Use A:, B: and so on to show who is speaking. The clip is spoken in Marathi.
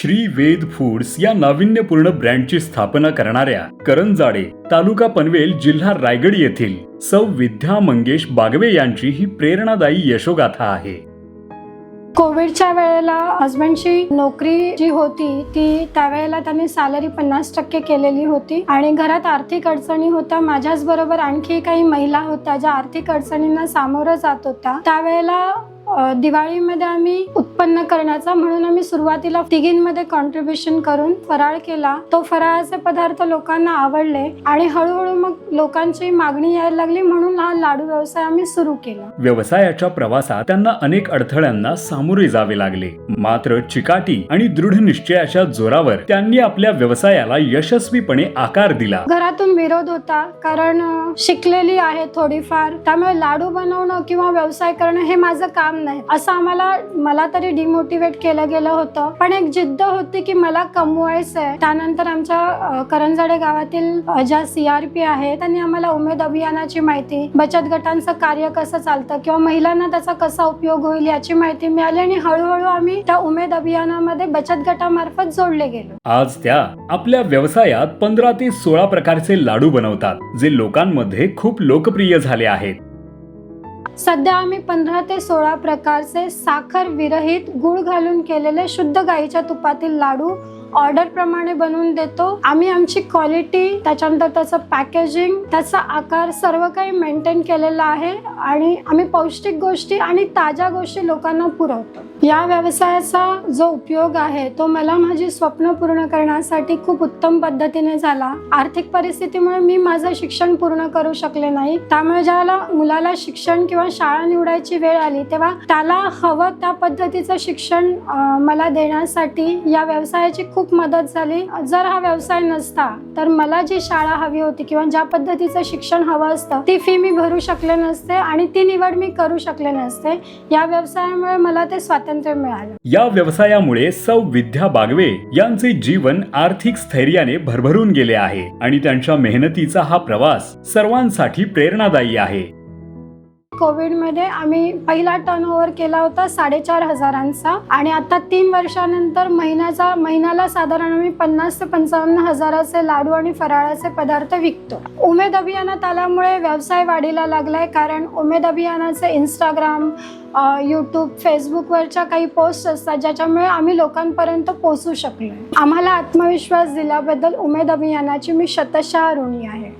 A: श्री वेद फूड्स या नाविन्यपूर्ण ब्रँडची स्थापना करणाऱ्या करंजाडे तालुका पनवेल जिल्हा रायगड येथील सौ विद्या मंगेश बागवे यांची ही प्रेरणादायी यशोगाथा आहे.
B: कोविडच्या वेळेला हजबंडची नोकरी जी होती ती त्यावेळेला त्यांनी सॅलरी पन्नास टक्के केलेली होती. आणि घरात आर्थिक अडचणी होत्या. माझ्याच बरोबर आणखी काही महिला होत्या ज्या आर्थिक अडचणींना सामोरं जात होत्या. त्यावेळेला दिवाळीमध्ये आम्ही उत्पन्न करण्याचा म्हणून आम्ही सुरुवातीला तिघींमध्ये कॉन्ट्रीब्युशन करून फराळ केला. तो फराळाचे पदार्थ लोकांना आवडले आणि हळूहळू मग लोकांची मागणी यायला लागली म्हणून हा लाडू व्यवसाय आम्ही सुरू केला.
A: व्यवसायाच्या प्रवासात त्यांना अनेक अडथळ्यांना सामोरे जावे लागले. मात्र चिकाटी आणि दृढ निश्चयाच्या जोरावर त्यांनी आपल्या व्यवसायाला यशस्वीपणे आकार दिला.
B: घरातून विरोध होता कारण शिकलेली आहे थोडीफार. त्यामुळे लाडू बनवणं किंवा व्यवसाय करणं हे माझं काम नाही. असं आम्हाला मला तरी डिमोटिवेट केलं गेलं होतं. पण एक जिद्द होती की मला कमवायचंय. त्यानंतर आमच्या करंजाडे गावातील ज्या सीआरपी आहेत त्यांनी आम्हाला उमेद अभियानाची माहिती बचत गटांचं कार्य कसं चालतं किंवा महिलांना त्याचा कसा उपयोग होईल याची माहिती मिळाली आणि हळूहळू आम्ही त्या उमेद अभियानामध्ये बचत गटामार्फत जोडले गेलो.
A: आज त्या आपल्या व्यवसायात पंधरा ते सोळा प्रकारचे लाडू बनवतात जे लोकांमध्ये खूप लोकप्रिय झाले आहेत.
B: सध्या आम्ही पंधरा ते सोळा प्रकारचे साखर विरहित गुळ घालून केलेले शुद्ध गाईच्या तुपातील लाडू ऑर्डर प्रमाणे बनवून देतो. आम्ही आमची क्वालिटी त्याच्यानंतर त्याचं पॅकेजिंग त्याचा आकार सर्व काही मेंटेन केलेला आहे आणि आम्ही पौष्टिक गोष्टी आणि ताज्या गोष्टी लोकांना पुरवतो. या व्यवसायाचा जो उपयोग आहे तो मला माझी स्वप्न पूर्ण करण्यासाठी खूप उत्तम पद्धतीने झाला. आर्थिक परिस्थितीमुळे मी माझं शिक्षण पूर्ण करू शकले नाही. त्यामुळे ज्याला मुलाला शिक्षण किंवा शाळा निवडायची वेळ आली तेव्हा त्याला हवं त्या पद्धतीचं शिक्षण मला देण्यासाठी या व्यवसायाची खूप खूप मदत झाली. जर हा व्यवसाय नसता तर मला जी शाळा हवी होती किंवा ज्या पद्धतीचं शिक्षण हवं असतं ती फी मी भरू शकले नसते आणि ती निवड मी करू शकले नसते. या व्यवसायामुळे मला ते स्वातंत्र्य मिळालं.
A: या व्यवसायामुळे सौ विद्या बागवे यांचे जीवन आर्थिक स्थैर्याने भरभरून गेले आहे आणि त्यांच्या मेहनतीचा हा प्रवास सर्वांसाठी प्रेरणादायी आहे.
B: कोविडमध्ये आम्ही पहिला टर्न ओव्हर केला होता साडेचार हजारांचा. आणि आता तीन वर्षानंतर महिन्याचा महिन्याला साधारण आम्ही पन्नास ते पंचावन्न हजाराचे लाडू आणि फराळाचे पदार्थ विकतो. उमेद अभियानात आल्यामुळे व्यवसाय वाढीला लागलाय कारण उमेद अभियानाचे इंस्टाग्राम यूट्यूब फेसबुकवरच्या काही पोस्ट असतात ज्याच्यामुळे आम्ही लोकांपर्यंत पोहोचू शकलो आम्हाला आत्मविश्वास दिल्याबद्दल उमेद अभियानाची मी शतशः ऋणी आहे.